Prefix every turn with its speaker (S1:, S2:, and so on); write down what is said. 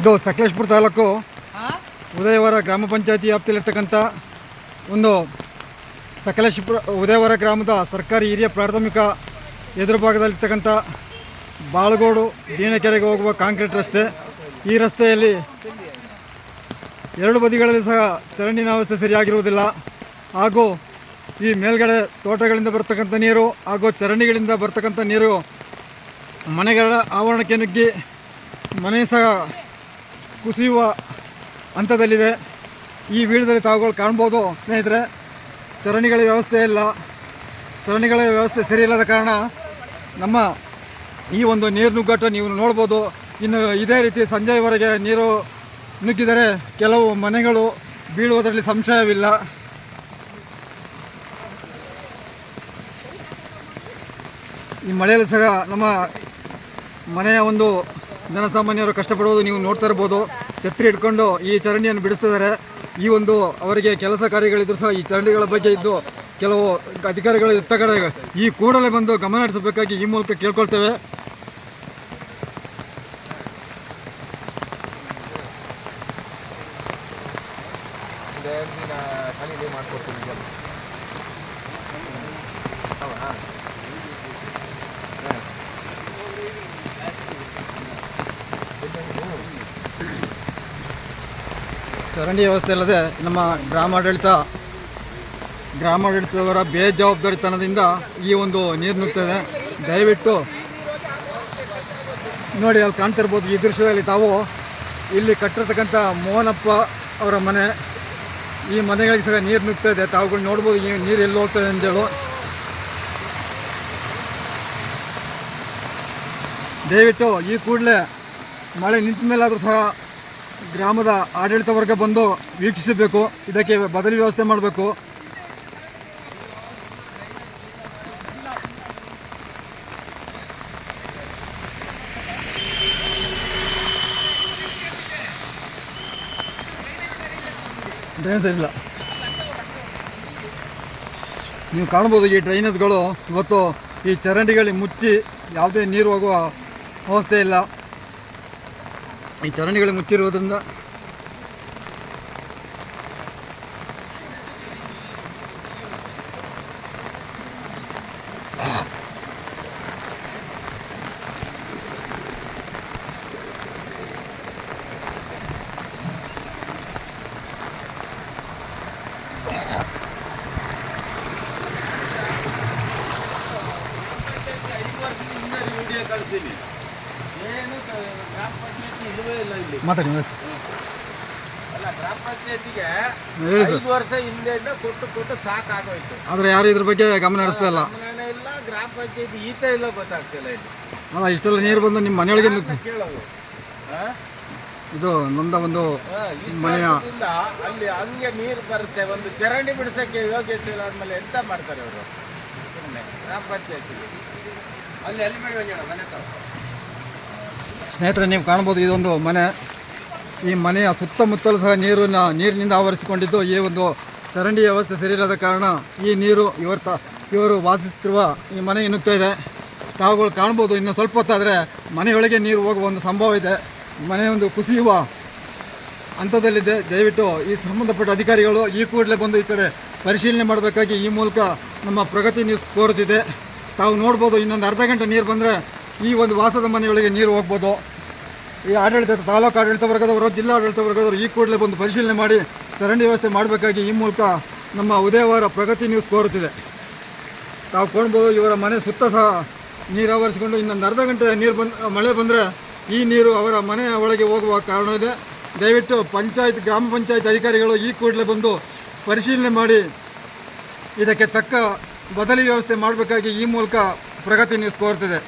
S1: ಇದು ಸಕಲೇಶ್ಪುರ ತಾಲೂಕು. ಉದಯವರ ಗ್ರಾಮ ಪಂಚಾಯತಿ ವ್ಯಾಪ್ತಿಯಲ್ಲಿರ್ತಕ್ಕಂಥ ಒಂದು ಸಕಲೇಶ್ಪುರ ಉದಯವರ ಗ್ರಾಮದ ಸರ್ಕಾರಿ ಹಿರಿಯ ಪ್ರಾಥಮಿಕ ಎದುರು ಭಾಗದಲ್ಲಿರ್ತಕ್ಕಂಥ ಬಾಳಗೋಡು ದೀನಕೆರೆಗೆ ಹೋಗುವ ಕಾಂಕ್ರೀಟ್ ರಸ್ತೆ. ಈ ರಸ್ತೆಯಲ್ಲಿ ಎರಡು ಬದಿಗಳಲ್ಲಿ ಸಹ ಚರಂಡಿನ ವ್ಯವಸ್ಥೆ ಸರಿಯಾಗಿರುವುದಿಲ್ಲ. ಹಾಗೂ ಈ ಮೇಲ್ಗಡೆ ತೋಟಗಳಿಂದ ಬರ್ತಕ್ಕಂಥ ನೀರು ಹಾಗೂ ಚರಂಡಿಗಳಿಂದ ಬರ್ತಕ್ಕಂಥ ನೀರು ಮನೆಗಳ ಆವರಣಕ್ಕೆ ನುಗ್ಗಿ ಮನೆ ಸಹ ಕುಸಿಯುವ ಹಂತದಲ್ಲಿದೆ. ಈ ವಿಡಿಯೋದಲ್ಲಿ ತಾವುಗಳು ಕಾಣ್ಬೋದು ಸ್ನೇಹಿತರೆ, ಚರಣಿಗಳ ವ್ಯವಸ್ಥೆ ಇಲ್ಲ. ಚರಣಿಗಳ ವ್ಯವಸ್ಥೆ ಸರಿಯಿಲ್ಲದ ಕಾರಣ ನಮ್ಮ ಈ ಒಂದು ನೀರು ನುಗ್ಗಟ್ಟು ನೀವು ನೋಡ್ಬೋದು ಇನ್ನು ಇದೇ ರೀತಿ ಸಂಜೆವರೆಗೆ ನೀರು ನುಗ್ಗಿದರೆ ಕೆಲವು ಮನೆಗಳು ಬೀಳುವುದರಲ್ಲಿ ಸಂಶಯವಿಲ್ಲ. ಈ ಮಳೆಯಲ್ಲಿ ಸಹ ನಮ್ಮ ಮನೆಯ ಒಂದು ಜನಸಾಮಾನ್ಯರು ಕಷ್ಟಪಡುವುದು ನೀವು ನೋಡ್ತಾ ಇರ್ಬೋದು. ಛತ್ರಿ ಇಟ್ಕೊಂಡು ಈ ಚರಂಡಿಯನ್ನು ಬಿಡಿಸ್ತಿದ್ದಾರೆ. ಈ ಒಂದು ಅವರಿಗೆ ಕೆಲಸ ಕಾರ್ಯಗಳಿದ್ರು ಸಹ ಈ ಚರಂಡಿಗಳ ಬಗ್ಗೆ ಇದ್ದು ಕೆಲವು ಅಧಿಕಾರಿಗಳು ಇತ್ತ ಈ ಕೂಡಲೇ ಬಂದು ಗಮನ ಹರಿಸಬೇಕಾಗಿ ಈ ಮೂಲಕ ಕೇಳ್ಕೊಳ್ತೇವೆ. ಚರಂಡಿ ವ್ಯವಸ್ಥೆ ಇಲ್ಲದೆ ನಮ್ಮ ಗ್ರಾಮಾಡಳಿತ, ಗ್ರಾಮಾಡಳಿತದವರ ಬೇಜವಾಬ್ದಾರಿತನದಿಂದ ಈ ಒಂದು ನೀರು ನುಗ್ತದೆ ದಯವಿಟ್ಟು ನೋಡಿ, ಅಲ್ಲಿ ಕಾಣ್ತಿರ್ಬೋದು, ಈ ದೃಶ್ಯದಲ್ಲಿ ತಾವು ಇಲ್ಲಿ ಕಟ್ಟಿರ್ತಕ್ಕಂಥ ಮೋಹನಪ್ಪ ಅವರ ಮನೆ. ಈ ಮನೆಗಳಿಗೆ ಸಹ ನೀರು ನುಗ್ತಾ ಇದೆ ತಾವುಗಳು ನೋಡ್ಬೋದು, ಈ ನೀರು ಎಲ್ಲಿ ಹೋಗ್ತದೆ ಅಂತೇಳು ದಯವಿಟ್ಟು ಈ ಕೂಡಲೇ ಮಳೆ ನಿಂತ ಮೇಲಾದರೂ ಸಹ ಗ್ರಾಮದ ಆಡಳಿತ ವರ್ಗ ಬಂದು ವೀಕ್ಷಿಸಬೇಕು. ಇದಕ್ಕೆ ಬದಲಿ ವ್ಯವಸ್ಥೆ ಮಾಡಬೇಕು. ಡ್ರೈನೇಜ್ ಇಲ್ಲ. ನೀವು ಕಾಣ್ಬೋದು ಈ ಡ್ರೈನೇಜ್ಗಳು ಇವತ್ತು ಈ ಚರಂಡಿಗಳಿಗೆ ಮುಚ್ಚಿ ಯಾವುದೇ ನೀರು ಹೋಗುವ ವ್ಯವಸ್ಥೆ ಇಲ್ಲ. ಈ ಚರಂಡಿಗಳು ಮುಚ್ಚಿರುವುದರಿಂದ
S2: ಕಳಿಸ್ತೀನಿ
S1: ಮಾತಾಡಿ ಮಾತಾಡಿ.
S2: ಅಲ್ಲ ಗ್ರಾಮ ಪಂಚಾಯತಿಗೆ
S1: ಹೇಳಿ ಸರ್.
S2: ವರ್ಷ ಹಿಂದೆಯಿಂದ ಕೊಟ್ಟು ಕೊಟ್ಟು ಸಾಕಾಗೋಯ್ತು.
S1: ಆದರೆ ಯಾರು ಇದ್ರ ಬಗ್ಗೆ ಗಮನ ಹರಿಸ್ತಾ ಇಲ್ಲ.
S2: ಇಲ್ಲ ಗ್ರಾಮ ಪಂಚಾಯತಿ ಈತ ಇಲ್ಲ ಗೊತ್ತಾಗ್ತಿಲ್ಲ ಇಲ್ಲಿ.
S1: ಅಲ್ಲ ಇಷ್ಟೆಲ್ಲ ನೀರು ಬಂದು ನಿಮ್ಮ ಮನೆಯೊಳಗೆ
S2: ಕೇಳೋದು?
S1: ಇದು ನೊಂದ ಒಂದು ಮನೆಯ
S2: ಅಲ್ಲಿ ಹಂಗೆ ನೀರು ಬರುತ್ತೆ ಒಂದು ಚರಂಡಿ ಬಿಡಿಸೋಕ್ಕೆ ಯೋಗ್ಯತೆ ಇಲ್ಲ ಆದ್ಮೇಲೆ ಎಂತ ಮಾಡ್ತಾರೆ ಅವರು? ಗ್ರಾಮ ಪಂಚಾಯತಿಗೆ. ಅಲ್ಲಿ ಅಲ್ಲಿ ಬೇಡ ಮನೆ
S1: ಸ್ನೇಹಿತರೆ, ನೀವು ಕಾಣ್ಬೋದು ಇದೊಂದು ಮನೆ. ಈ ಮನೆಯ ಸುತ್ತಮುತ್ತಲು ಸಹ ನೀರನ್ನ ನೀರಿನಿಂದ ಆವರಿಸಿಕೊಂಡಿದ್ದು ಈ ಒಂದು ಚರಂಡಿ ವ್ಯವಸ್ಥೆ ಸರಿಯಿಲ್ಲದ ಕಾರಣ ಈ ನೀರು ಇವರು ತ ಇವರು ವಾಸಿಸುತ್ತಿರುವ ಈ ಮನೆ ಎನ್ನುತ್ತಾ ಇದೆ. ತಾವುಗಳು ಕಾಣ್ಬೋದು ಇನ್ನು ಸ್ವಲ್ಪ ಹೊತ್ತಾದರೆ ಮನೆಯೊಳಗೆ ನೀರು ಹೋಗುವ ಒಂದು ಸಂಭವ ಇದೆ. ಮನೆಯೊಂದು ಕುಸಿಯುವ ಹಂತದಲ್ಲಿದೆ. ದಯವಿಟ್ಟು ಈ ಸಂಬಂಧಪಟ್ಟ ಅಧಿಕಾರಿಗಳು ಈ ಕೂಡಲೇ ಬಂದು ಈ ಕಡೆ ಪರಿಶೀಲನೆ ಮಾಡಬೇಕಾಗಿ ಈ ಮೂಲಕ ನಮ್ಮ ಪ್ರಗತಿ ನ್ಯೂಸ್ ಕೋರುತ್ತಿದೆ. ತಾವು ನೋಡ್ಬೋದು ಇನ್ನೊಂದು ಅರ್ಧ ಗಂಟೆ ನೀರು ಬಂದರೆ ಈ ಒಂದು ವಾಸದ ಮನೆಯೊಳಗೆ ನೀರು ಹೋಗ್ಬೋದು. ಈ ಆಡಳಿತ, ತಾಲೂಕು ಆಡಳಿತ ವರ್ಗದವರು, ಜಿಲ್ಲಾ ಆಡಳಿತ ವರ್ಗದವರು ಈ ಕೂಡಲೇ ಬಂದು ಪರಿಶೀಲನೆ ಮಾಡಿ ಚರಂಡಿ ವ್ಯವಸ್ಥೆ ಮಾಡಬೇಕಾಗಿ ಈ ಮೂಲಕ ನಮ್ಮ ಉದಯವಾರ ಪ್ರಗತಿ ನ್ಯೂಸ್ ಕೋರುತ್ತಿದೆ. ತಾವು ಕೊಡ್ಬೋದು, ಇವರ ಮನೆ ಸುತ್ತ ಸಹ ನೀರು ಆವರಿಸಿಕೊಂಡು ಇನ್ನೊಂದು ಅರ್ಧ ಗಂಟೆ ನೀರು ಬಂದು, ಮಳೆ ಬಂದರೆ ಈ ನೀರು ಅವರ ಮನೆಯ ಒಳಗೆ ಹೋಗುವ ಕಾರಣ ಇದೆ. ದಯವಿಟ್ಟು ಪಂಚಾಯತ್, ಗ್ರಾಮ ಪಂಚಾಯತ್ ಅಧಿಕಾರಿಗಳು ಈ ಕೂಡಲೇ ಬಂದು ಪರಿಶೀಲನೆ ಮಾಡಿ ಇದಕ್ಕೆ ತಕ್ಕ ಬದಲಿ ವ್ಯವಸ್ಥೆ ಮಾಡಬೇಕಾಗಿ ಈ ಮೂಲಕ ಪ್ರಗತಿ ನ್ಯೂಸ್ ಕೋರ್ತಿದೆ